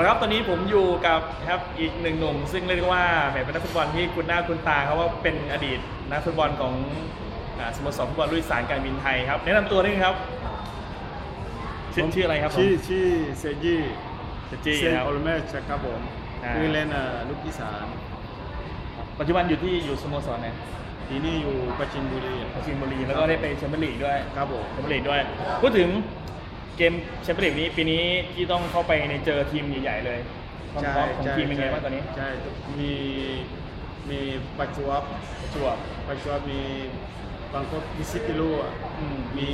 เอาละครับตอนนี้ผมอยู่กับครับอีกหนึ่งหนุ่ม ซึ่งเรียกว่าแหมเป็นนักฟุตบอลที่คุณหน้าคุณตาเขาว่าเป็นอดีตนักฟุตบอลของอ่าสโมสรฟุตบอลลุยสารการบินไทยครับแนะนำตัวนิดนึงครับ ชื่อชื่ออะไรครับผมชื่อชื่อเซจีเจจีเซนครับ โอลเมชครับผมอ่า คือเล่นอ่าลูกอีสานปัจจุบันอยู่ที่อยู่สโมสรไหนทีนี่อยู่ประจินบุรีปราจีนบุรีแล้วก็ได้ไปแชมเปี้ยนลีกด้วยครับผมแชมเปี้ยนลีกด้วย พูดถึง เกมแชมเปี้ยนลีกนี้ปีนี้ที่ต้องเข้าไปในเจอทีมใหญ่ๆเลยความพร้อมของทีมเป็นไงบ้างตอนนี้ใช่มีมีปัจจุบันจวบปัจจุบันมีบางคนมีซิติลูอะอืมมี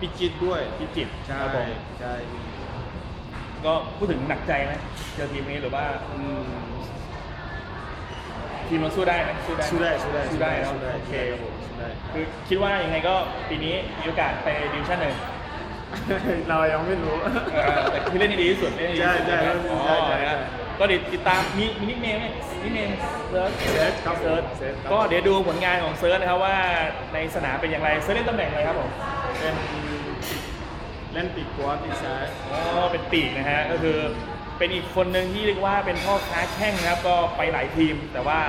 พิจิตรด้วยพิจิตรใช่ครับผมใช่ก็พูดถึงหนักใจไหมเจอทีมนี้หรือว่าอืมทีมเราสู้ได้ไหมสู้ได้สู้ได้สู้ได้สู้ได้เนอะสู้ได้โอเคครับผมสู้ได้คือคิดว่ายังไงก็ปีนี้มีโอกาสไปดิวชั่นหนึ่ง เรายังไม่รู้ เออแต่คือเล่นให้ดีที่สุดเล่นให้ดีที่สุดใช่ใช่นะอ๋อใช่ใช่นะใช่ก็เดี๋ยวติดตามมีมีนิกเนมไหมนิกเนมเซิร์ชเซิร์ชครับเซิร์ชเซิร์ชครับ ก็เดี๋ยวดูผลงานของเซิร์ชนะครับว่าในสนามเป็นอย่างไรเซิร์ชเล่นตำแหน่งอะไรครับผม เป็นเล่นปีกขวาปีกซ้ายอ๋อเป็นปีกนะฮะก็คือเป็นอีกคนหนึ่งที่เรียกว่าเป็นพ่อค้าแข้งนะครับก็ไปหลายทีม แต่ว่า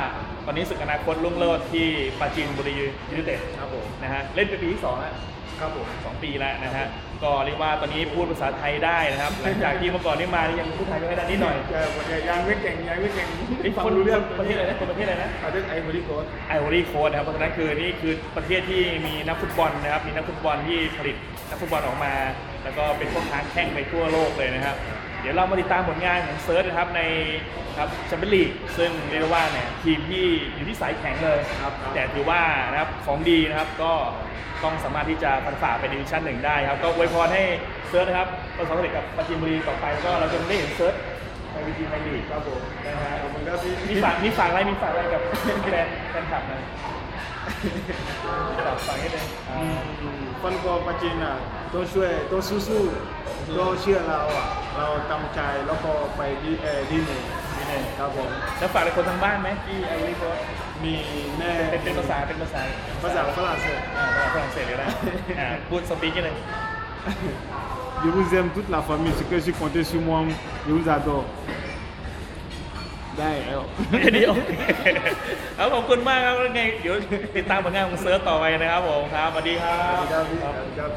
ตอนนี้สึกอนาคตลุ่งโลดที่ปราจีนบุรียูไนเต็ดครับผมนะฮะเล่นเป็นปีที่สองแล้วครับผมสองปีแล้วนะฮะก็เรียกว่าตอนนี้พูดภาษาไทยได้นะครับ หลังจากที่เมื่อก่อนนี่มานี่ยังพูดไทยไม่ได้นิดหน่อยเออยังไม่เก่งยังไม่เก่งนี่ฟังคนรู้เรื่องประเทศอะไรนะคนประเทศอะไรนะประเทศไอโอริโกสไอวอรี่โค้ดนะครับเพราะฉะนั้นคือนี่คือประเทศที่มีนักฟุตบอลนะครับมีนักฟุตบอลที่ผลิตนักฟุตบอลออกมา แล้วก็เป็นพวกค้าแข่งไปทั่วโลกเลยนะครับ เดี๋ยวเรามาติดตามผลงานของเซิร์ชนะครับในครับแชมเปี้ยนลีกซึ่งเรียกได้ว่าเนี่ยทีมที่อยู่ที่สายแข็งเลยครับแต่ถือว่านะครับของดีนะครับก็ต้องสามารถที่จะฟันฝ่าไปดิวิชั่นหนึ่งได้ครับ ก็อวยพรให้เซิร์ชนะครับประสบความสำเร็จกับปราจีนบุรีต่อไปแล้วก็เราจะได้เห็นเซิร์ชในวีทีไทยลีกครับผมนะฮะขอบคุณครับพี่มีฝากมีฝากอะไรมีฝากอะไรกับแฟนแฟนคลับนะ ฝากฝากให้เลยอืมฟันกอปาจินอะต้องช่วยต้องสู้ๆต้องเชื่อเราอะ เราตั้งใจแล้วก็ไปดีเออดีหนึ่งนิดนึงครับผมแล้วฝากอะไรคนทางบ้านไหมที่ไอริโกมีแม่เป็นเป็นภาษาเป็นภาษาภาษาฝรั่งเศสอ่าภาษาฝรั่งเศสเลยนะอ่าพูดสปีกกันเลย Je vous aime toute la famille, ce que je comptais sur moi, je vous adore. ได้แล้วเดี๋ยวเอาขอบคุณมากครับแล้วไงเดี๋ยวติดตามผลงานของเซิร์ฟต่อไปนะครับผมครับสวัสดีครับ สวัสดีครับพี่สวัสดีครับ